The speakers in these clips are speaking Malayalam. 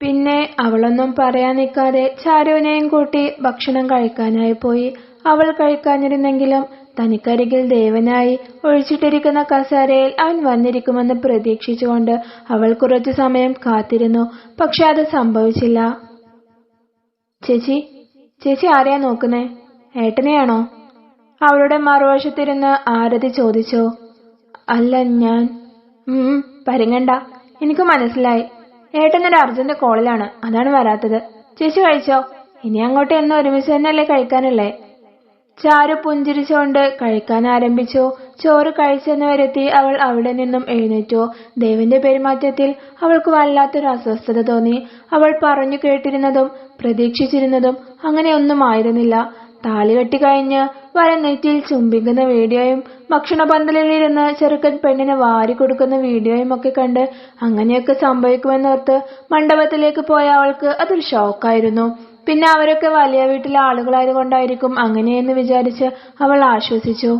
പിന്നെ അവളൊന്നും പറയാൻ നിൽക്കാതെ ചാരുവിനെയും കൂട്ടി ഭക്ഷണം കഴിക്കാനായി പോയി. അവൾ കഴിക്കാനിരുന്നെങ്കിലും തനിക്കരികിൽ ദേവനായി ഒഴിച്ചിട്ടിരിക്കുന്ന കസേരയിൽ അവൻ വന്നിരിക്കുമെന്ന് പ്രതീക്ഷിച്ചുകൊണ്ട് അവൾ കുറച്ചു സമയം കാത്തിരുന്നു. പക്ഷെ അത് സംഭവിച്ചില്ല. ചേച്ചി ചേച്ചി ആരെയാ നോക്കുന്നേ? ഏട്ടനെയാണോ? അവളുടെ മറുവശത്തിരുന്ന് ആരതി ചോദിച്ചോ. അല്ല ഞാൻ. പരിങ്ങണ്ട. എനിക്ക് മനസ്സിലായി. ഏട്ടനൊരു അർജന്റ് കോളിലാണ്. അതാണ് വരാത്തത്. ചേച്ചി കഴിച്ചോ? ഇനി അങ്ങോട്ട് എന്ന് ഒരുമിച്ച് തന്നെയല്ലേ കഴിക്കാനല്ലേ ചാരു പുഞ്ചിരിച്ചുകൊണ്ട് കഴിക്കാൻ ആരംഭിച്ചു. ചോറ് കഴിച്ചെന്ന് വരുത്തി അവൾ അവിടെ നിന്നും എഴുന്നേറ്റു. ദേവിന്റെ പെരുമാറ്റത്തിൽ അവൾക്ക് വല്ലാത്തൊരു അസ്വസ്ഥത തോന്നി. അവൾ പറഞ്ഞു കേട്ടിരുന്നതും പ്രതീക്ഷിച്ചിരുന്നതും അങ്ങനെയൊന്നും ആയിരുന്നില്ല. താലി കെട്ടി കഴിഞ്ഞ് വരനെറ്റിയിൽ ചുംബിക്കുന്ന വീഡിയോയും ഭക്ഷണപന്തലിലിരുന്ന് ചെറുക്കൻ പെണ്ണിന് വാരി കൊടുക്കുന്ന വീഡിയോയും ഒക്കെ കണ്ട് അങ്ങനെയൊക്കെ സംഭവിക്കുമെന്നോർത്ത് മണ്ഡപത്തിലേക്ക് പോയ അവൾക്ക് അതൊരു ഷോക്കായിരുന്നു. പിന്നെ അവരൊക്കെ വലിയ വീട്ടിലെ ആളുകളായതുകൊണ്ടായിരിക്കും അങ്ങനെയെന്ന് വിചാരിച്ച് അവൾ ആശ്വസിച്ചു.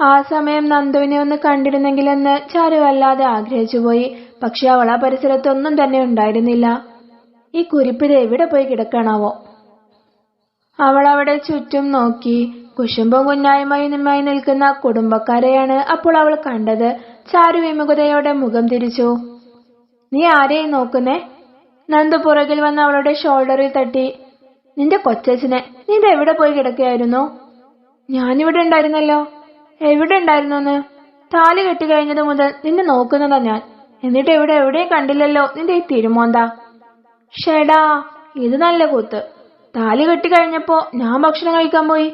ആ സമയം നന്ദുവിനെ ഒന്ന് കണ്ടിരുന്നെങ്കിലെന്ന് ചാരു വല്ലാതെ ആഗ്രഹിച്ചുപോയി. പക്ഷെ അവൾ ആ പരിസരത്തൊന്നും തന്നെ ഉണ്ടായിരുന്നില്ല. ഈ കുരിപ്പിത് എവിടെ പോയി കിടക്കണാവോ? അവൾ അവിടെ ചുറ്റും നോക്കി. കുശുമ്പും കുഞ്ഞായ്മയുമായി നിൽക്കുന്ന കുടുംബക്കാരെയാണ് അപ്പോൾ അവൾ കണ്ടത്. ചാരു വിമുഖതയോടെ മുഖം തിരിച്ചു. നീ ആരെയും നോക്കുന്നേ? നന്ദു പുറകിൽ വന്ന് അവളുടെ ഷോൾഡറിൽ തട്ടി. നിന്റെ കൊച്ചച്ഛനെ നീ ഇത് എവിടെ പോയി കിടക്കുകയായിരുന്നു? ഞാനിവിടെ ഉണ്ടായിരുന്നല്ലോ. എവിടെ ഉണ്ടായിരുന്നെന്ന്? താലി കെട്ടിക്കഴിഞ്ഞത് മുതൽ നിന്നെ നോക്കുന്നതാ ഞാൻ. എന്നിട്ട് ഇവിടെ എവിടെയും കണ്ടില്ലല്ലോ നിന്റെ ഈ തിരുമോന്താ. ഷെടാ ഇത് നല്ല കൂത്ത്. താലി കെട്ടി കഴിഞ്ഞപ്പോ ഞാൻ ഭക്ഷണം കഴിക്കാൻ പോയി.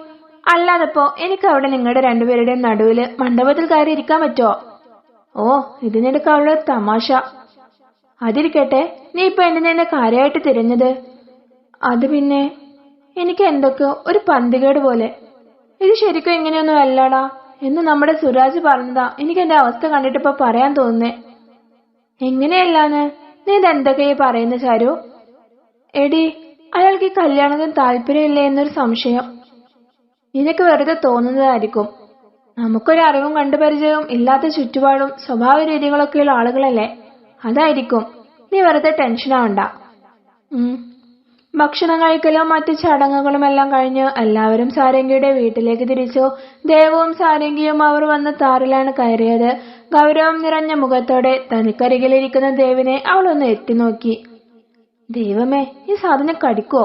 അല്ലാതെപ്പോ എനിക്ക് അവിടെ നിങ്ങളുടെ രണ്ടുപേരുടെയും നടുവിൽ മണ്ഡപത്തിൽ കയറി ഇരിക്കാൻ പറ്റുമോ ഓ ഇതിനിടക്ക് അവളുടെ തമാശ. അതിരിക്കട്ടെ നീ ഇപ്പൊ എന്റെ നിന്നെ കാര്യമായിട്ട് തിരഞ്ഞത്? അത് പിന്നെ എനിക്ക് എന്തൊക്കെയോ ഒരു പന്തികേട് പോലെ. ഇത് ശരിക്കും ഇങ്ങനെയൊന്നും അല്ലടാ എന്ന് നമ്മുടെ സുരാജ് പറഞ്ഞതാ എനിക്ക് എന്റെ അവസ്ഥ കണ്ടിട്ടിപ്പോ പറയാൻ തോന്നുന്നേ. എങ്ങനെയല്ലാന്ന്? നീ ഇതെന്തൊക്കെയാ പറയുന്ന ചാരു? എടി അയാൾക്ക് ഈ കല്യാണത്തിന് താല്പര്യമില്ലേ എന്നൊരു സംശയം. നിനക്ക് വെറുതെ തോന്നുന്നതായിരിക്കും. നമുക്കൊരു അറിവും കണ്ടുപരിചയവും ഇല്ലാത്ത ചുറ്റുപാടും സ്വഭാവ രീതികളൊക്കെയുള്ള ആളുകളല്ലേ? അതായിരിക്കും. നീ വെറുതെ ഉം. ഭക്ഷണം കഴിക്കലും മറ്റു ചടങ്ങുകളും എല്ലാം കഴിഞ്ഞ് എല്ലാവരും സാരംഗിയുടെ വീട്ടിലേക്ക് തിരിച്ചു. ദേവവും സാരംഗിയും അവർ വന്ന താറിലാണ് കയറിയത്. ഗൗരവം നിറഞ്ഞ മുഖത്തോടെ തനിക്കരികിലിരിക്കുന്ന ദേവിനെ അവളൊന്ന് എത്തി എത്തിനോക്കി ദൈവമേ ഈ സാധനം കടിക്കോ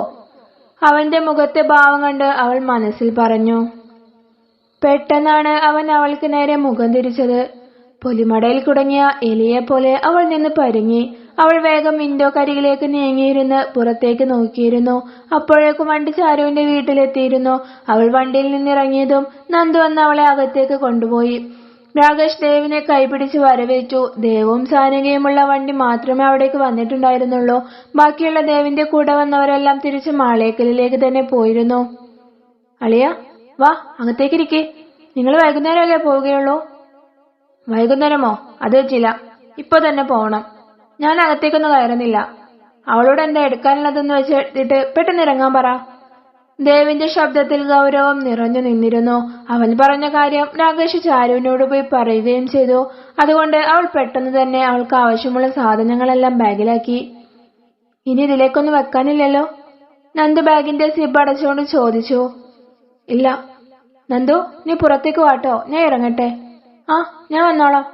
അവന്റെ മുഖത്തെ ഭാവം കണ്ട് അവൾ മനസ്സിൽ പറഞ്ഞു പെട്ടെന്നാണ് അവൻ അവൾക്ക് നേരെ മുഖം തിരിച്ചത്. പൊലിമടയിൽ കുടങ്ങിയ എലിയെ പോലെ അവൾ നിന്ന് പരുങ്ങി. അവൾ വേഗം വിൻഡോ കരികിലേക്ക് നീങ്ങിയിരുന്ന് പുറത്തേക്ക് നോക്കിയിരുന്നു. അപ്പോഴേക്കും വണ്ടി ചാരുവിന്റെ വീട്ടിലെത്തിയിരുന്നു. അവൾ വണ്ടിയിൽ നിന്നിറങ്ങിയതും നന്ദു വന്ന് അവളെ അകത്തേക്ക് കൊണ്ടുപോയി. രാകേഷ് ദേവിനെ കൈപിടിച്ച് വരവേറ്റു. ദേവും സാനികയുമുള്ള വണ്ടി മാത്രമേ അവിടേക്ക് വന്നിട്ടുണ്ടായിരുന്നുള്ളൂ. ബാക്കിയുള്ള ദേവിന്റെ കൂടെ വന്നവരെല്ലാം തിരിച്ച് മാളേക്കലിലേക്ക് തന്നെ പോയിരുന്നു. അളിയ വാ അങ്ങത്തേക്കിരിക്കെ നിങ്ങൾ വൈകുന്നേരമല്ലേ പോവുകയുള്ളൂ? വൈകുന്നേരമോ? അത് വെച്ചില്ല. ഇപ്പൊ തന്നെ പോകണം ഞാൻ അകത്തേക്കൊന്നും കയറുന്നില്ല. അവളോട് എന്താ എടുക്കാനുള്ളതെന്ന് വെച്ചിട്ട് പെട്ടെന്ന് ഇറങ്ങാൻ പറ. ദേവിന്റെ ശബ്ദത്തിൽ ഗൗരവം നിറഞ്ഞു നിന്നിരുന്നു. അവൻ പറഞ്ഞ കാര്യം നാഗേഷ് ചാരുവിനോട് പോയി പറയുകയും ചെയ്തു. അതുകൊണ്ട് അവൾ പെട്ടെന്ന് തന്നെ അവൾക്ക് ആവശ്യമുള്ള സാധനങ്ങളെല്ലാം ബാഗിലാക്കി. ഇനി ഇതിലേക്കൊന്നും വെക്കാനില്ലല്ലോ? നന്ദു ബാഗിന്റെ സിബ് അടച്ചുകൊണ്ട് ചോദിച്ചു. ഇല്ല. നന്ദു നീ പുറത്തേക്ക് വാട്ടോ. ഞാൻ ഇറങ്ങട്ടെ. ആ ഞാൻ വന്നോളാം.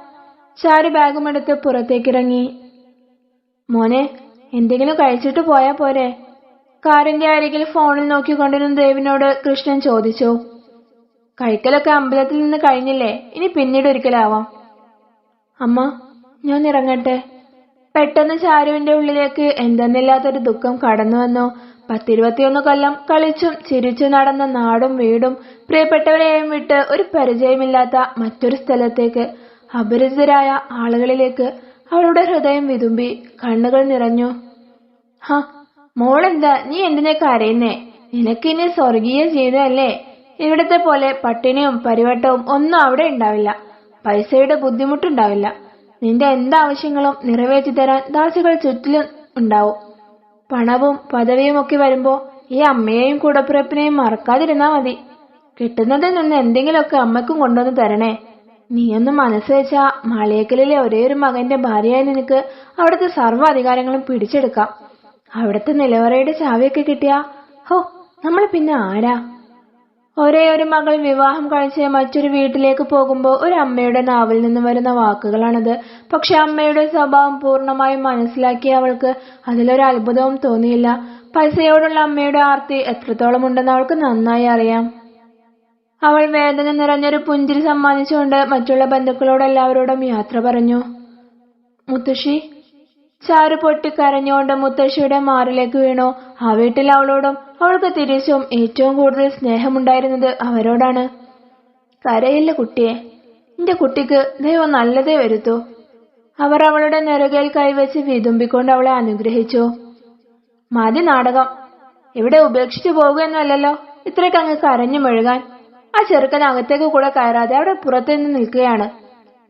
ചാരു ബാഗുമെടുത്ത് പുറത്തേക്ക് പുറത്തേക്കിറങ്ങി മോനെ എന്തെങ്കിലും കഴിച്ചിട്ട് പോയാ പോരെ. കാറിന്റെ അരികിൽ ഫോണിൽ നോക്കിക്കൊണ്ടിരുന്ന ദേവിനോട് കൃഷ്ണൻ ചോദിച്ചു കഴിക്കലൊക്കെ അമ്പലത്തിൽ നിന്ന് കഴിഞ്ഞില്ലേ? ഇനി പിന്നീട് ഒരിക്കലാവാം. അമ്മ ഞാൻ ഇറങ്ങട്ടെ. പെട്ടെന്ന് ചാരുവിന്റെ ഉള്ളിലേക്ക് എന്തെന്നില്ലാത്തൊരു ദുഃഖം കടന്നു വന്നു. പത്തിരുപത്തിയൊന്ന് കൊല്ലം കളിച്ചും ചിരിച്ചു നടന്ന നാടും വീടും പ്രിയപ്പെട്ടവരെയും വിട്ട് ഒരു പരിചയമില്ലാത്ത മറ്റൊരു സ്ഥലത്തേക്ക് അപരിചിതരായ ആളുകളിലേക്ക് അവളുടെ ഹൃദയം വിതുമ്പി കണ്ണുകൾ നിറഞ്ഞു. ഹ മോളെന്താ നീ എന്തിനെ കരയുന്നേ? നിനക്കിനി സ്വർഗീയ ജീവിതമല്ലേ ഇവിടത്തെ പോലെ പട്ടിണിയും പരിവട്ടവും ഒന്നും അവിടെ ഉണ്ടാവില്ല. പൈസയുടെ ബുദ്ധിമുട്ടുണ്ടാവില്ല. നിന്റെ എന്താവശ്യങ്ങളും നിറവേറ്റി തരാൻ ദാസികൾ ചുറ്റിലും ഉണ്ടാവും. പണവും പദവിയും ഒക്കെ വരുമ്പോ ഈ അമ്മയെയും കൂടപ്പിറപ്പിനെയും മറക്കാതിരുന്നാ മതി. കിട്ടുന്നതിൽ നിന്ന് എന്തെങ്കിലുമൊക്കെ അമ്മയ്ക്കും കൊണ്ടുവന്ന് തരണേ. നീയൊന്ന് മനസ്സ് വെച്ചാ മലയേക്കലിലെ ഒരേ ഒരു മകന്റെ ഭാര്യയായി നിനക്ക് അവിടുത്തെ സർവ അധികാരങ്ങളും പിടിച്ചെടുക്കാം. അവിടുത്തെ നിലവറയുടെ ചാവിയൊക്കെ കിട്ടിയാ? ഹോ നമ്മൾ പിന്നെ ആരാ? ഒരേ ഒരു മകൾ വിവാഹം കഴിച്ച് മറ്റൊരു വീട്ടിലേക്ക് പോകുമ്പോൾ ഒരു അമ്മയുടെ നാവിൽ നിന്ന് വരുന്ന വാക്കുകളാണത്. പക്ഷെ അമ്മയുടെ സ്വഭാവം പൂർണമായും മനസ്സിലാക്കിയ അവൾക്ക് അതിലൊരു അത്ഭുതവും തോന്നിയില്ല. പൈസയോടുള്ള അമ്മയുടെ ആർത്തി എത്രത്തോളം ഉണ്ടെന്ന് അവൾക്ക് നന്നായി അറിയാം. അവൾ വേദന നിറഞ്ഞൊരു പുഞ്ചിരി സമ്മാനിച്ചുകൊണ്ട് മറ്റുള്ള ബന്ധുക്കളോട് എല്ലാവരോടും യാത്ര പറഞ്ഞു. മുത്തശ്ശി ചാരു പൊട്ടി കരഞ്ഞുകൊണ്ട് മുത്തശ്ശിയുടെ മാറിലേക്ക് വീണു. ആ വീട്ടിൽ അവളോടും അവൾക്ക് തിരിച്ചും ഏറ്റവും കൂടുതൽ സ്നേഹമുണ്ടായിരുന്നത് അവരോടാണ്. കരയില്ല കുട്ടിയെ. എന്റെ കുട്ടിക്ക് ദൈവം നല്ലതേ വരുത്തൂ. അവർ അവളുടെ നെറുകയിൽ കൈവച്ച് വിതുമ്പിക്കൊണ്ട് അവളെ അനുഗ്രഹിച്ചു. മതി നാടകം. ഇവിടെ ഉപേക്ഷിച്ചു പോകുകയെന്നല്ലല്ലോ ഇത്രയ്ക്ക് അങ്ങ് കരഞ്ഞു മെഴുകാൻ. ആ ചെറുക്കൻ അകത്തേക്ക് കൂടെ കയറാതെ അവിടെ പുറത്തു നിന്ന് നിൽക്കുകയാണ്.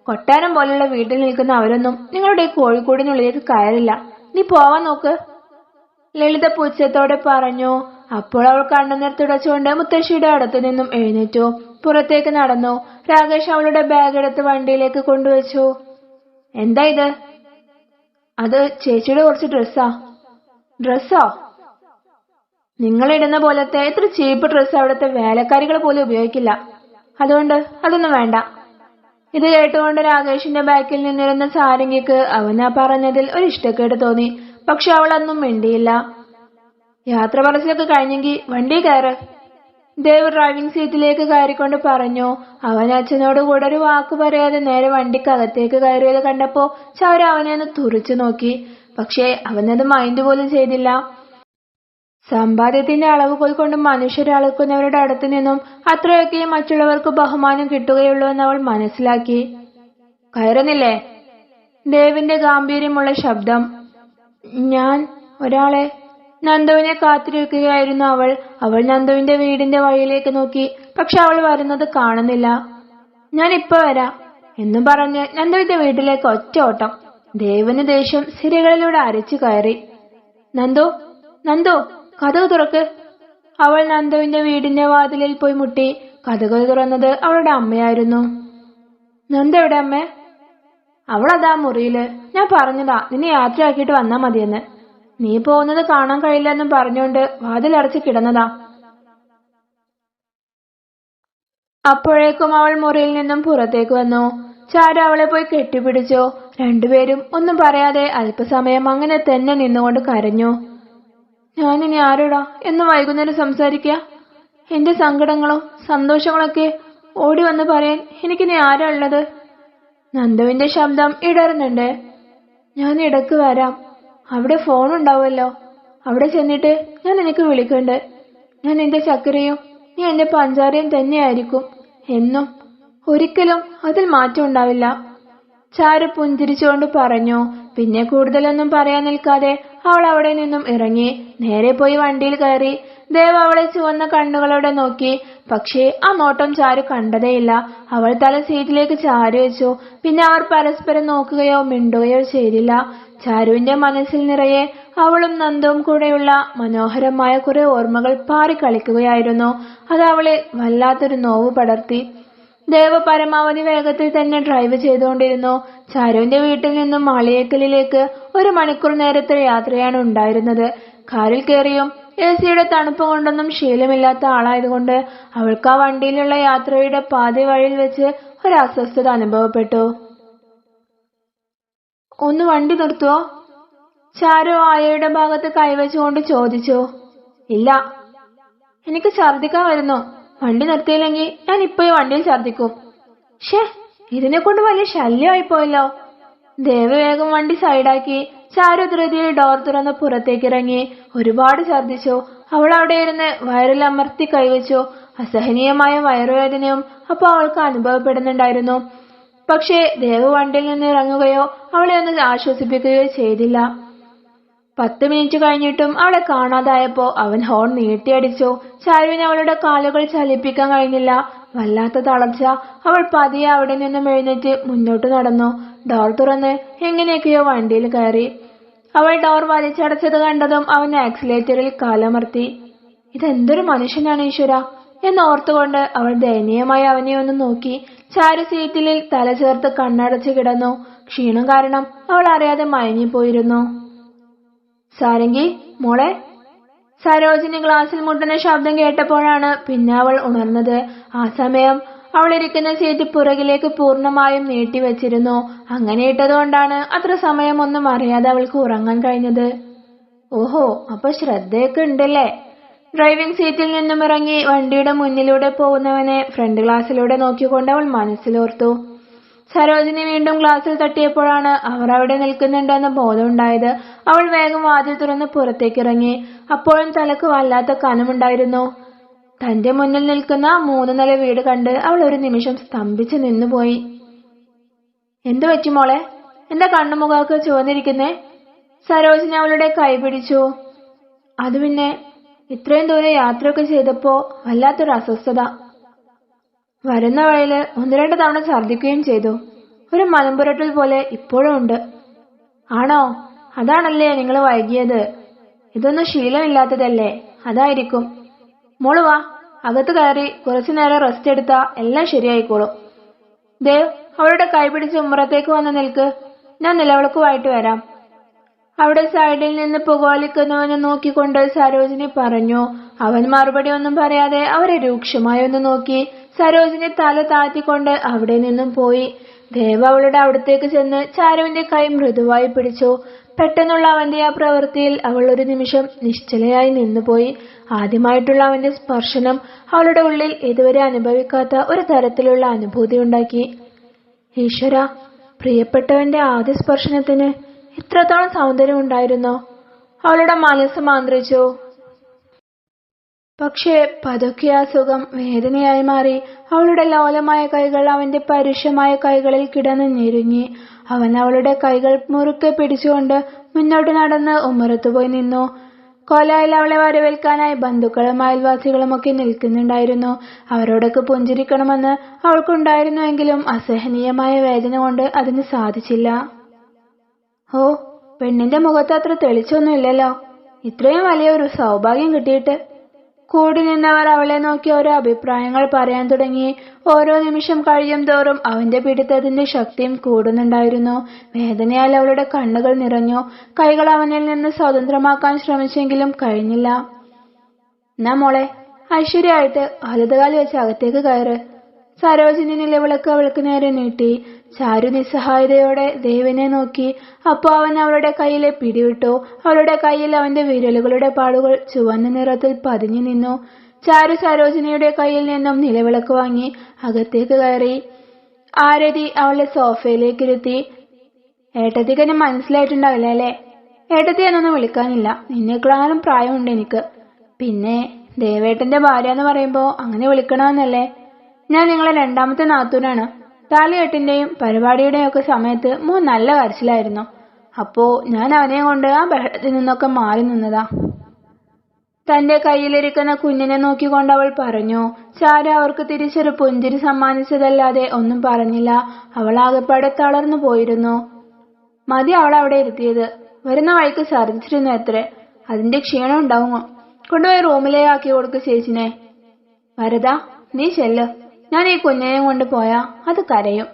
കൊട്ടാരം പോലെയുള്ള വീട്ടിൽ നിൽക്കുന്ന അവരൊന്നും നിങ്ങളുടെ കോഴിക്കോടിനുള്ളിലേക്ക് കയറില്ല. നീ പോവാൻ നോക്ക്. ലളിത പുച്ഛത്തോടെ പറഞ്ഞു. അപ്പോൾ അവൾ കണ്ണുനീർ തുടച്ചുകൊണ്ട് മുത്തശ്ശിയുടെ അടുത്തു നിന്നും എഴുന്നേറ്റു. പുറത്തേക്ക് നടന്നു. രാകേഷ് അവളുടെ ബാഗ് എടുത്ത് വണ്ടിയിലേക്ക് കൊണ്ടുവച്ചു. എന്താ ഇത്? അത് ചേച്ചിയുടെ കുറച്ച് ഡ്രസ്സാ. ഡ്രസ്സോ? നിങ്ങളിടുന്ന പോലത്തെ ഇത്ര ചീപ്പ് ഡ്രസ്സ് അവിടുത്തെ വേലക്കാരികൾ പോലും ഉപയോഗിക്കില്ല. അതുകൊണ്ട് അതൊന്നും വേണ്ട. ഇത് കേട്ടുകൊണ്ട് രാകേഷിന്റെ ബാക്കിൽ നിന്നിരുന്ന സാരംഗിക്ക് അവൻ ആ പറഞ്ഞതിൽ ഒരു ഇഷ്ടക്കേട് തോന്നി. പക്ഷെ അവൾ അന്നും മിണ്ടിയില്ല. യാത്ര പറച്ചിലൊക്കെ കഴിഞ്ഞെങ്കിൽ വണ്ടി കയറ്. ദേവ് ഡ്രൈവിംഗ് സീറ്റിലേക്ക് കയറിക്കൊണ്ട് പറഞ്ഞു അവൻ അച്ഛനോട് കൂടെ ഒരു വാക്ക് പറയാതെ നേരെ വണ്ടിക്കകത്തേക്ക് കയറിയത് കണ്ടപ്പോ ചവര അവനെ ഒന്ന് തുറിച്ചു നോക്കി. പക്ഷേ അവനത് മൈൻഡ് പോലും ചെയ്തില്ല. സമ്പാദ്യത്തിന്റെ അളവുകൾ കൊണ്ട് മനുഷ്യരെ അളക്കുന്നവരുടെ അടുത്ത് നിന്നും അത്രയൊക്കെ മറ്റുള്ളവർക്ക് ബഹുമാനം കിട്ടുകയുള്ളൂ എന്ന് അവൾ മനസ്സിലാക്കി. കയറുന്നില്ലേ? ദേവിന്റെ ഗാംഭീര്യമുള്ള ശബ്ദം. ഞാൻ ഒരാളെ നന്ദുവിനെ കാത്തിരിക്കുകയായിരുന്നു അവൾ. അവൾ നന്ദുവിന്റെ വീടിന്റെ വഴിയിലേക്ക് നോക്കി. പക്ഷെ അവൾ വരുന്നത് കാണുന്നില്ല. ഞാൻ ഇപ്പൊ വരാ എന്നും പറഞ്ഞ് നന്ദുവിന്റെ വീട്ടിലേക്ക് ഒറ്റ ഓട്ടം. ദേവന് ദേഷ്യം സിരകളിലൂടെ അരച്ചു കയറി. നന്ദു നന്ദു. കഥക് തുറക്ക്. അവൾ നന്ദുവിന്റെ വീടിന്റെ വാതിലിൽ പോയി മുട്ടി കഥകൾ തുറന്നത് അവളുടെ അമ്മയായിരുന്നു. നന്ദ എവിടെ അമ്മ? അവളതാ മുറിയിൽ. ഞാൻ പറഞ്ഞതാ നിന്നെ യാത്രയാക്കിയിട്ട് വന്നാ മതിയെന്ന്. നീ പോകുന്നത് കാണാൻ കഴിയില്ലെന്നും പറഞ്ഞുകൊണ്ട് വാതിലടച്ച് കിടന്നതാ. അപ്പോഴേക്കും അവൾ മുറിയിൽ നിന്നും പുറത്തേക്ക് വന്നു. ചാരു അവളെ പോയി കെട്ടിപ്പിടിച്ചു. രണ്ടുപേരും ഒന്നും പറയാതെ അല്പസമയം അങ്ങനെ തന്നെ നിന്നുകൊണ്ട് കരഞ്ഞു. ഞാനിനി ആരോടാ എന്ന് വൈകുന്നേരം സംസാരിക്കുക എന്റെ സങ്കടങ്ങളും സന്തോഷങ്ങളൊക്കെ ഓടി വന്ന് പറയാൻ എനിക്കിനി ആരാ ഉള്ളത്? നന്ദുവിന്റെ ശബ്ദം ഇടറുന്നുണ്ട്. ഞാൻ ഇടയ്ക്ക് വരാം. അവിടെ ഫോൺ ഉണ്ടാവുമല്ലോ. അവിടെ ചെന്നിട്ട് ഞാൻ നിനക്ക് വിളിക്കണ്ട്. ഞാൻ എന്റെ ചക്കരയും നീ എന്റെ പഞ്ചാരയും തന്നെയായിരിക്കും എന്നും ഒരിക്കലും അതിൽ മാറ്റം ഉണ്ടാവില്ല. ചാരു പുഞ്ചിരിച്ചുകൊണ്ട് പറഞ്ഞു. പിന്നെ കൂടുതലൊന്നും പറയാൻ നിൽക്കാതെ അവൾ അവിടെ നിന്നും ഇറങ്ങി നേരെ പോയി വണ്ടിയിൽ കയറി. ദേവ് അവളെ ചുവന്ന കണ്ണുകളോടെ നോക്കി. പക്ഷേ ആ നോട്ടം ചാരു കണ്ടതേയില്ല. അവൾ തല സീറ്റിലേക്ക് ചാരി വെച്ചു. പിന്നെ അവർ പരസ്പരം നോക്കുകയോ മിണ്ടുകയോ ചെയ്തില്ല. ചാരുവിന്റെ മനസ്സിൽ നിറയെ അവളും നന്ദവും കൂടെയുള്ള മനോഹരമായ കുറെ ഓർമ്മകൾ പാറിക്കളിക്കുകയായിരുന്നു അത് അവളെ വല്ലാത്തൊരു നോവ് പടർത്തി. ദേവ പരമാവധി വേഗത്തിൽ തന്നെ ഡ്രൈവ് ചെയ്തുകൊണ്ടിരുന്നു. ചാരുവിന്റെ വീട്ടിൽ നിന്നും മാളിയേക്കലിലേക്ക് ഒരു മണിക്കൂർ നേരത്തെ യാത്രയാണ് ഉണ്ടായിരുന്നത്. കാറിൽ കയറിയും എ സിയുടെ തണുപ്പ് കൊണ്ടൊന്നും ശീലമില്ലാത്ത ആളായതുകൊണ്ട് അവൾക്ക് ആ വണ്ടിയിലുള്ള യാത്രയുടെ പാതി വഴിയിൽ വെച്ച് ഒരു അസ്വസ്ഥത അനുഭവപ്പെട്ടു. ഒന്ന് വണ്ടി നിർത്തുവോ? ചാരു ആയയുടെ ഭാഗത്ത് കൈവച്ചുകൊണ്ട് ചോദിച്ചു. ഇല്ല. എനിക്ക് ഛർദിക്കാൻ വരുന്നു. വണ്ടി നിർത്തിയില്ലെങ്കിൽ ഞാൻ ഇപ്പൊ ഈ വണ്ടിയിൽ ഛർദിക്കും ഷേ ഇതിനെ കൊണ്ട് വലിയ ശല്യമായി പോയല്ലോ ദേവവേഗം വണ്ടി സൈഡാക്കി ചാരു ധൃതിയിൽ ഡോർ തുറന്ന് പുറത്തേക്ക് ഇറങ്ങി ഒരുപാട് ഛർദിച്ചു അവൾ അവിടെ ഇരുന്ന് വയറിൽ അമർത്തി കൈവച്ചു. അസഹനീയമായ വയറുവേദനയും അപ്പൊ അവൾക്ക് അനുഭവപ്പെടുന്നുണ്ടായിരുന്നു. പക്ഷേ ദേവ് വണ്ടിയിൽ നിന്ന് ഇറങ്ങുകയോ അവളെ ഒന്ന് ആശ്വസിപ്പിക്കുകയോ ചെയ്തില്ല. പത്ത് മിനിറ്റ് കഴിഞ്ഞിട്ടും അവളെ കാണാതായപ്പോ അവൻ ഹോൺ നീട്ടിയടിച്ചു. ചാരുവിന് അവളുടെ കാലുകൾ ചലിപ്പിക്കാൻ കഴിഞ്ഞില്ല. വല്ലാത്ത തളർച്ച. അവൾ പതിയെ അവിടെ നിന്നും എഴുന്നേറ്റ് മുന്നോട്ട് നടന്നു. ഡോർ തുറന്ന് എങ്ങനെയൊക്കെയോ വണ്ടിയിൽ കയറി. അവൾ ഡോർ വലിച്ചടച്ചത് കണ്ടതും അവൻ ആക്സിലേറ്ററിൽ കാലമർത്തി. ഇതെന്തൊരു മനുഷ്യനാണ് ഈശ്വര? എന്നോർത്തുകൊണ്ട് അവൾ ദയനീയമായി അവനെ ഒന്ന് നോക്കി. ചാരു സീറ്റിലിൽ തല ചേർത്ത് കണ്ണടച്ച് കിടന്നു. ക്ഷീണം കാരണം അവൾ അറിയാതെ മയങ്ങിപ്പോയിരുന്നു. സാരംഗി മോളെ? സരോജിനി ഗ്ലാസിൽ മുട്ടുന്ന ശബ്ദം കേട്ടപ്പോഴാണ് പിന്നെ അവൾ ഉണർന്നത്. ആ സമയം അവൾ ഇരിക്കുന്ന സീറ്റ് പുറകിലേക്ക് പൂർണമായും നീട്ടിവെച്ചിരുന്നു അങ്ങനെ ഇട്ടതുകൊണ്ടാണ് അത്ര സമയം ഒന്നും അറിയാതെ അവൾക്ക് ഉറങ്ങാൻ കഴിഞ്ഞത്. ഓഹോ അപ്പൊ ശ്രദ്ധയൊക്കെ ഉണ്ടല്ലേ? ഡ്രൈവിംഗ് സീറ്റിൽ നിന്നും ഇറങ്ങി വണ്ടിയുടെ മുന്നിലൂടെ പോകുന്നവനെ ഫ്രണ്ട് ഗ്ലാസ്സിലൂടെ നോക്കിക്കൊണ്ട് അവൾ മനസ്സിലോർത്തു. സരോജിനി വീണ്ടും ഗ്ലാസ്സിൽ തട്ടിയപ്പോഴാണ് അവർ അവിടെ നിൽക്കുന്നുണ്ടെന്ന് ബോധമുണ്ടായത്. അവൾ വേഗം വാതിൽ തുറന്ന് പുറത്തേക്കിറങ്ങി. അപ്പോഴും തലക്ക് വല്ലാത്ത കനമുണ്ടായിരുന്നു. തന്റെ മുന്നിൽ നിൽക്കുന്ന മൂന്ന് നില വീട് കണ്ട് അവൾ ഒരു നിമിഷം സ്തംഭിച്ച് നിന്നുപോയി. എന്തു പറ്റി മോളെ? എന്താ കണ്ണുമുഖമൊക്കെ ചുവന്നിരിക്കുന്നേ? സരോജിനി അവളുടെ കൈ പിടിച്ചു. അത് പിന്നെ ഇത്രയും ദൂരെ യാത്രയൊക്കെ ചെയ്തപ്പോ വല്ലാത്തൊരു അസ്വസ്ഥത. വരുന്ന വഴിയിൽ ഒന്ന് രണ്ട് തവണ ഛർദ്ദിക്കുകയും ചെയ്തു. ഒരു മലമ്പുരട്ടൽ പോലെ ഇപ്പോഴും ഉണ്ട്. ആണോ? അതാണല്ലേ നിങ്ങൾ വൈകിയത്? ഇതൊന്നും ശീലമില്ലാത്തതല്ലേ? അതായിരിക്കും. മോൾ വാ അകത്ത് കയറി കുറച്ചു നേരം റെസ്റ്റ് എടുത്താ എല്ലാം ശരിയായിക്കോളും. ദേവ് അവളുടെ കൈപിടിച്ച് ഉമ്മറത്തേക്ക് വന്ന് നിൽക്ക്. ഞാൻ നിലവിളക്കുമായിട്ട് വരാം. അവിടെ സൈഡിൽ നിന്ന് പുകവലിക്കുന്നവനെ നോക്കിക്കൊണ്ട് സരോജിനി പറഞ്ഞു. അവൻ മറുപടി ഒന്നും പറയാതെ അവരെ രൂക്ഷമായി ഒന്ന് നോക്കി. സരോജിനി തല താഴ്ത്തിക്കൊണ്ട് അവിടെ നിന്നും പോയി. ദേവ അവളുടെ അടുത്തേക്ക് ചെന്ന് ചാരുവിന്റെ കൈ മൃദുവായി പിടിച്ചു. പെട്ടെന്നുള്ള അവന്റെ ആ പ്രവൃത്തിയിൽ അവൾ ഒരു നിമിഷം നിശ്ചലയായി നിന്നുപോയി. ആദ്യമായിട്ടുള്ള അവന്റെ സ്പർശനം അവളുടെ ഉള്ളിൽ ഇതുവരെ അനുഭവിക്കാത്ത ഒരു തരത്തിലുള്ള അനുഭൂതി ഉണ്ടാക്കി. ഈശ്വര പ്രിയപ്പെട്ടവന്റെ ആദ്യ സ്പർശനത്തിന് ഇത്രത്തോളം സൗന്ദര്യം ഉണ്ടായിരുന്നോ അവളുടെ മനസ്സ് മാന്ത്രിച്ചു. പക്ഷേ പതുക്കെ ആ സുഖം വേദനയായി മാറി. അവളുടെ ലോലമായ കൈകൾ അവന്റെ പരുഷമായ കൈകളിൽ കിടന്ന് ഞെരുങ്ങി. അവൻ അവളുടെ കൈകൾ മുറുക്കെ പിടിച്ചുകൊണ്ട് മുന്നോട്ട് നടന്ന് ഉമ്മറത്തുപോയി നിന്നു. കോലായിൽ അവളെ വരവേൽക്കാനായി ബന്ധുക്കളും അയൽവാസികളും ഒക്കെ നിൽക്കുന്നുണ്ടായിരുന്നു. അവരോടൊക്കെ പുഞ്ചിരിക്കണമെന്ന് അവൾക്കുണ്ടായിരുന്നുവെങ്കിലും അസഹനീയമായ വേദന കൊണ്ട് അതിന് സാധിച്ചില്ല. ഓ പെണ്ണിന്റെ മുഖത്ത് അത്ര തെളിച്ചൊന്നുമില്ലല്ലോ. ഇത്രയും വലിയൊരു സൗഭാഗ്യം കിട്ടിയിട്ട്. കൂടി നിന്നവർ അവളെ നോക്കി ഓരോ അഭിപ്രായങ്ങൾ പറയാൻ തുടങ്ങി. ഓരോ നിമിഷം കഴിയും തോറും അവന്റെ പിടുത്തത്തിന്റെ ശക്തിയും കൂടുന്നുണ്ടായിരുന്നു. വേദനയാൽ അവളുടെ കണ്ണുകൾ നിറഞ്ഞു. കൈകൾ അവനിൽ നിന്ന് സ്വതന്ത്രമാക്കാൻ ശ്രമിച്ചെങ്കിലും കഴിഞ്ഞില്ല. എന്നാ മോളെ ഐശ്വര്യമായിട്ട് വലതുകാലി വെച്ച് അകത്തേക്ക് കയറ്. സരോജിനി നിലവിളക്ക് അവൾക്ക് നേരെ നീട്ടി. ചാരു നിസ്സഹായതയോടെ ദേവനെ നോക്കി. അപ്പോൾ അവൻ അവളുടെ കയ്യിലെ പിടിവിട്ടു. അവളുടെ കയ്യിൽ അവന്റെ വിരലുകളുടെ പാടുകൾ ചുവന്ന നിറത്തിൽ പതിഞ്ഞു നിന്നു. ചാരു സരോജിനിയുടെ കയ്യിൽ നിന്നും നിലവിളക്ക് വാങ്ങി അകത്തേക്ക് കയറി. ആരതി അവളെ സോഫയിലേക്ക് ഇരുത്തി. ഏട്ടത്തിക്ക് എന്നെ മനസ്സിലായിട്ടുണ്ടാവില്ല അല്ലേ? ഏട്ടത്തി എന്നൊന്നും വിളിക്കാനില്ല. നിന്നേക്കാളും പ്രായമുണ്ട് എനിക്ക്. പിന്നെ ദേവേട്ടന്റെ ഭാര്യ എന്ന് പറയുമ്പോൾ അങ്ങനെ വിളിക്കണമെന്നല്ലേ? ഞാൻ നിങ്ങളെ രണ്ടാമത്തെ നാത്തൂനാണ്. താലികെട്ടിന്റെയും പരിപാടിയുടെയും ഒക്കെ സമയത്ത് മോൻ നല്ല കരച്ചിലായിരുന്നു. അപ്പോ ഞാൻ അവനെ കൊണ്ട് ആ ബഹളത്തിൽ നിന്നൊക്കെ മാറി നിന്നതാ. തന്റെ കയ്യിലിരിക്കുന്ന കുഞ്ഞിനെ നോക്കിക്കൊണ്ട് അവൾ പറഞ്ഞു ചാര അവർക്ക് തിരിച്ചൊരു പുഞ്ചിരി സമ്മാനിച്ചതല്ലാതെ ഒന്നും പറഞ്ഞില്ല. അവൾ ആകെപ്പാടെ തളർന്നു പോയിരുന്നു. മതി അവൾ അവിടെ ഇരുത്തിയത്. വരുന്ന വഴിക്ക് ഛർദിച്ചിരുന്നു എത്രേ. അതിന്റെ ക്ഷീണം ഉണ്ടാവും കൊണ്ടുപോയി റൂമിലേ ആക്കി കൊടുക്ക് ചേച്ചിനെ. വരദാ നീ ചെല്ല്. ഞാൻ ഈ കുഞ്ഞിനെയും കൊണ്ട് പോയാ അത് കരയും.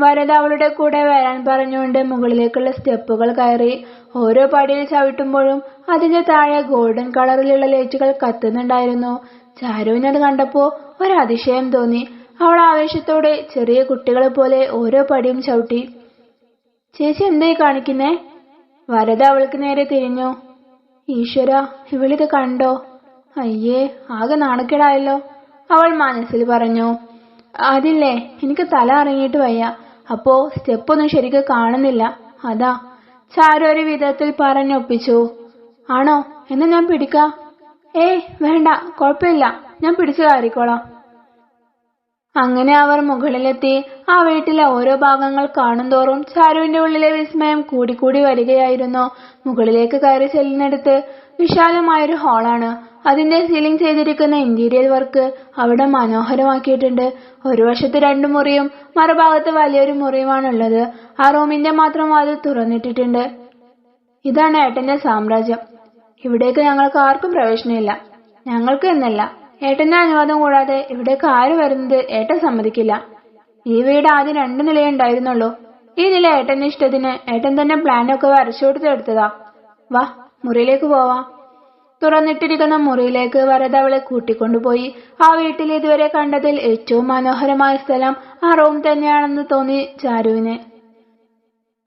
വരദ അവളുടെ കൂടെ വരാൻ പറഞ്ഞുകൊണ്ട് മുകളിലേക്കുള്ള സ്റ്റെപ്പുകൾ കയറി ഓരോ പടിയിൽ ചവിട്ടുമ്പോഴും അതിന്റെ താഴെ ഗോൾഡൻ കളറിലുള്ള ലൈറ്റുകൾ കത്തുന്നുണ്ടായിരുന്നു. ചാരുവിനത് കണ്ടപ്പോ അതിശയം തോന്നി. അവൾ ആവേശത്തോടെ ചെറിയ കുട്ടികളെ പോലെ ഓരോ പടിയും ചവിട്ടി. ചേച്ചി എന്തായി കാണിക്കുന്നേ? വരദ അവൾക്ക് നേരെ തിരിഞ്ഞു. ഈശ്വര ഇവളിത് കണ്ടോ? അയ്യേ ആകെ നാണക്കേടായല്ലോ. അവൾ മനസ്സിൽ പറഞ്ഞു അതില്ലേ എനിക്ക് തല ഇറങ്ങിയിട്ട് വയ്യ. അപ്പോ സ്റ്റെപ്പൊന്നും ശരിക്ക് കാണുന്നില്ല. അതാ. ചാരു ഒരു വിധത്തിൽ പറഞ്ഞൊപ്പിച്ചു ആണോ? എന്നാ ഞാൻ പിടിക്ക? ഏ വേണ്ട കുഴപ്പമില്ല. ഞാൻ പിടിച്ചു കയറിക്കോളാം. അങ്ങനെ അവർ മുകളിലെത്തി. ആ വീട്ടിലെ ഓരോ ഭാഗങ്ങൾ കാണുന്തോറും ചാരുവിന്റെ ഉള്ളിലെ വിസ്മയം കൂടിക്കൂടി വരികയായിരുന്നു. മുകളിലേക്ക് കയറി ചെല്ലുന്നിടത്ത് വിശാലമായൊരു ഹാളാണ് അതിന്റെ സീലിംഗ് ചെയ്തിരിക്കുന്ന ഇന്റീരിയർ വർക്ക് അവിടെ മനോഹരമാക്കിയിട്ടുണ്ട്. ഒരു വശത്ത് രണ്ടു മുറിയും മറുഭാഗത്ത് വലിയൊരു മുറിയുമാണുള്ളത്. ആ റൂമിന്റെ മാത്രം വാതിൽ തുറന്നിട്ടിട്ടുണ്ട്. ഇതാണ് ഏട്ടന്റെ സാമ്രാജ്യം. ഇവിടേക്ക് ഞങ്ങൾക്ക് ആർക്കും പ്രവേശനമില്ല. ഞങ്ങൾക്ക് എന്നല്ല ഏട്ടന്റെ അനുവാദം കൂടാതെ ഇവിടേക്ക് ആര് വരുന്നത് ഏട്ടൻ സമ്മതിക്കില്ല. ഈ വീട് ആദ്യം രണ്ട് നിലയേ ഉണ്ടായിരുന്നുള്ളൂ. ഈ നില ഏട്ടന്റെ ഇഷ്ടത്തിന് ഏട്ടൻ തന്നെ പ്ലാനൊക്കെ വരച്ചു കൊടുത്തെടുത്തതാ വാ മുറിയിലേക്ക് പോവാം. തുറന്നിട്ടിരിക്കുന്ന മുറിയിലേക്ക് വരദ അവളെ കൂട്ടിക്കൊണ്ടുപോയി. ആ വീട്ടിൽ ഇതുവരെ കണ്ടതിൽ ഏറ്റവും മനോഹരമായ സ്ഥലം ആ റൂം തന്നെയാണെന്ന് തോന്നി ചാരുവിന്.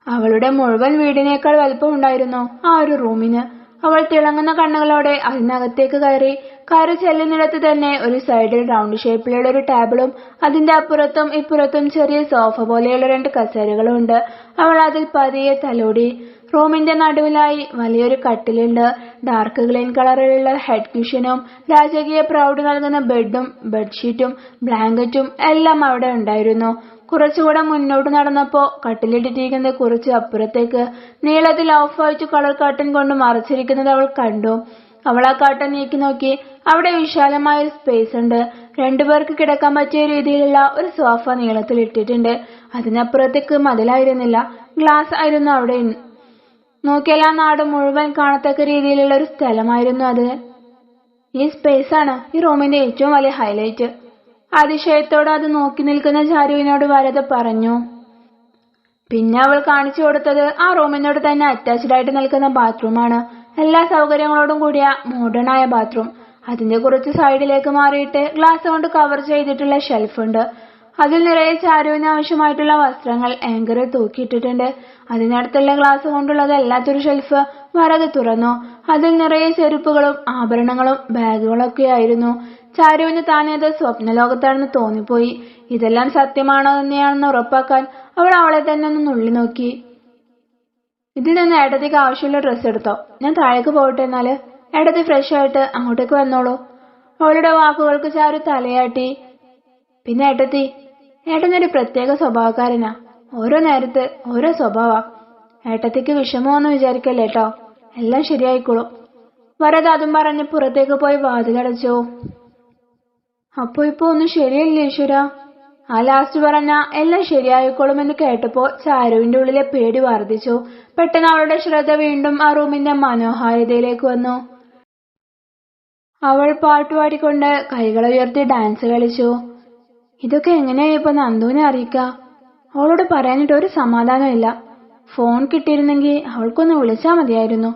അവളുടെ മുഴുവൻ വീടിനേക്കാൾ വലിപ്പമുണ്ടായിരുന്നു ആ ഒരു റൂമിന്. അവൾ തിളങ്ങുന്ന കണ്ണുകളോടെ അതിനകത്തേക്ക് കയറി. കയറി ചെല്ലുന്നിടത്ത് തന്നെ ഒരു സൈഡിൽ റൗണ്ട് ഷേപ്പിലുള്ള ഒരു ടേബിളും അതിന്റെ അപ്പുറത്തും ഇപ്പുറത്തും ചെറിയ സോഫ പോലെയുള്ള രണ്ട് കസേരകളും ഉണ്ട്. അവൾ അതിൽ പതിയെ തലോടി. റൂമിന്റെ നടുവിലായി വലിയൊരു കട്ടിലുണ്ട്. ഡാർക്ക് ഗ്രീൻ കളറിലുള്ള ഹെഡ് ക്യൂഷനും രാജകീയ പ്രൗഢി നൽകുന്ന ബെഡും ബെഡ്ഷീറ്റും ബ്ലാങ്കറ്റും എല്ലാം അവിടെ ഉണ്ടായിരുന്നു. കുറച്ചുകൂടെ മുന്നോട്ട് നടന്നപ്പോ കട്ടിലിട്ടിരിക്കുന്നത് കുറച്ച് അപ്പുറത്തേക്ക് നീളത്തിൽ ഓഫ് വൈറ്റ് കളർ കട്ടൻ കൊണ്ട് മറച്ചിരിക്കുന്നത് അവൾ കണ്ടു. അവൾ ആ കട്ടൻ നീക്കി നോക്കി. അവിടെ വിശാലമായ ഒരു സ്പേസ് ഉണ്ട്. രണ്ടുപേർക്ക് കിടക്കാൻ പറ്റിയ രീതിയിലുള്ള ഒരു സോഫ നീളത്തിൽ ഇട്ടിട്ടുണ്ട്. അതിനപ്പുറത്തേക്ക് മതിലായിരുന്നില്ല. ഗ്ലാസ് ആയിരുന്നു അവിടെ നോക്കിയാൽ നാട് മുഴുവൻ കാണത്തക്ക രീതിയിലുള്ള ഒരു സ്ഥലമായിരുന്നു അത്. ഈ സ്പേസ് ആണ് ഈ റൂമിന്റെ ഏറ്റവും വലിയ ഹൈലൈറ്റ് അതിശയത്തോടെ അത് നോക്കി നിൽക്കുന്ന ചാരുവിനോട് വരത പറഞ്ഞു. പിന്നെ അവൾ കാണിച്ചു കൊടുത്തത് ആ റൂമിനോട് തന്നെ അറ്റാച്ച്ഡ് ആയിട്ട് നിൽക്കുന്ന ബാത്റൂമാണ് എല്ലാ സൗകര്യങ്ങളോടും കൂടിയ മോഡേൺ ആയ ബാത്റൂം അതിന്റെ കുറച്ച് സൈഡിലേക്ക് മാറിയിട്ട് ഗ്ലാസ് കൊണ്ട് കവർ ചെയ്തിട്ടുള്ള ഷെൽഫ് ഉണ്ട്. അതിൽ നിറയെ ചാരുവിന് ആവശ്യമായിട്ടുള്ള വസ്ത്രങ്ങൾ ആങ്കറിൽ തൂക്കിയിട്ടിട്ടുണ്ട്. അതിനടുത്തുള്ള ഗ്ലാസ് കൊണ്ടുള്ളത് അല്ലാത്തൊരു ഷെൽഫ് വരത് തുറന്നു. അതിൽ നിറയെ ചെരുപ്പുകളും ആഭരണങ്ങളും ബാഗുകളൊക്കെ ആയിരുന്നു ചാരുവിന് താനേത് സ്വപ്നലോകത്താണെന്ന് തോന്നിപ്പോയി. ഇതെല്ലാം സത്യമാണോ തന്നെയാണെന്ന് ഉറപ്പാക്കാൻ അവൾ അവളെ തന്നെ ഒന്ന് നുള്ളി നോക്കി. ഇതിൽ നിന്ന് ഏട്ടത്തേക്ക് ആവശ്യമുള്ള ഡ്രസ്സ് എടുത്തോ? ഞാൻ താഴേക്ക് പോകട്ടെ എന്നാൽ? ഏട്ടത്തി ഫ്രഷ് ആയിട്ട് അങ്ങോട്ടേക്ക് വന്നോളൂ. അവളുടെ വാക്കുകൾക്ക് ചാരു തലയാട്ടി. പിന്നെ ഏട്ടത്തി ഏട്ടനൊരു പ്രത്യേക സ്വഭാവക്കാരനാ. ഓരോ നേരത്ത് ഓരോ സ്വഭാവ. ഏട്ടത്തിക്ക് വിഷമമൊന്നും വിചാരിക്കല്ലേ കേട്ടോ എല്ലാം ശരിയായിക്കോളും. വരത് അതും പറഞ്ഞ് പുറത്തേക്ക് പോയി വാതിലടച്ചോ? അപ്പൊ ഇപ്പൊ ഒന്നും ശരിയല്ലേ ഈശ്വര? ആ ലാസ്റ്റ് പറഞ്ഞ എല്ലാം ശരിയായിക്കോളും എന്ന് കേട്ടപ്പോ ചാരുവിന്റെ ഉള്ളിലെ പേടി വർദ്ധിച്ചു. പെട്ടെന്ന് അവളുടെ ശ്രദ്ധ വീണ്ടും ആ റൂമിന്റെ മനോഹാരിതയിലേക്ക് വന്നു. അവൾ പാട്ടുപാടിക്കൊണ്ട് കൈകൾ ഉയർത്തി ഡാൻസ് കളിച്ചു. ഇതൊക്കെ എങ്ങനെയായപ്പോ നന്ദുവിനെ അറിയിക്ക? അവളോട് പറയാനിട്ട് ഒരു സമാധാനമില്ല ഫോൺ കിട്ടിയിരുന്നെങ്കിൽ അവൾക്കൊന്ന് വിളിച്ചാ മതിയായിരുന്നു.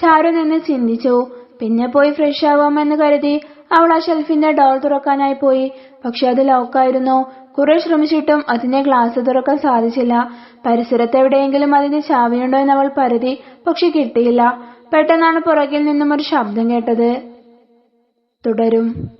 ചാരു നിന്ന് ചിന്തിച്ചു. പിന്നെ പോയി ഫ്രഷ് ആവാമെന്ന് കരുതി അവൾ ആ ഷെൽഫിന്റെ ഡോർ തുറക്കാനായി പോയി. പക്ഷെ അത് ലോക്കായിരുന്നു കുറെ ശ്രമിച്ചിട്ടും അതിന്റെ ഗ്ലാസ് തുറക്കാൻ സാധിച്ചില്ല. പരിസരത്ത് എവിടെയെങ്കിലും അതിന്റെ ചാവിയുണ്ടോ എന്ന് അവൾ പരുതി പക്ഷെ കിട്ടിയില്ല. പെട്ടെന്നാണ് പുറകിൽ നിന്നും ഒരു ശബ്ദം കേട്ടത്. തുടരും.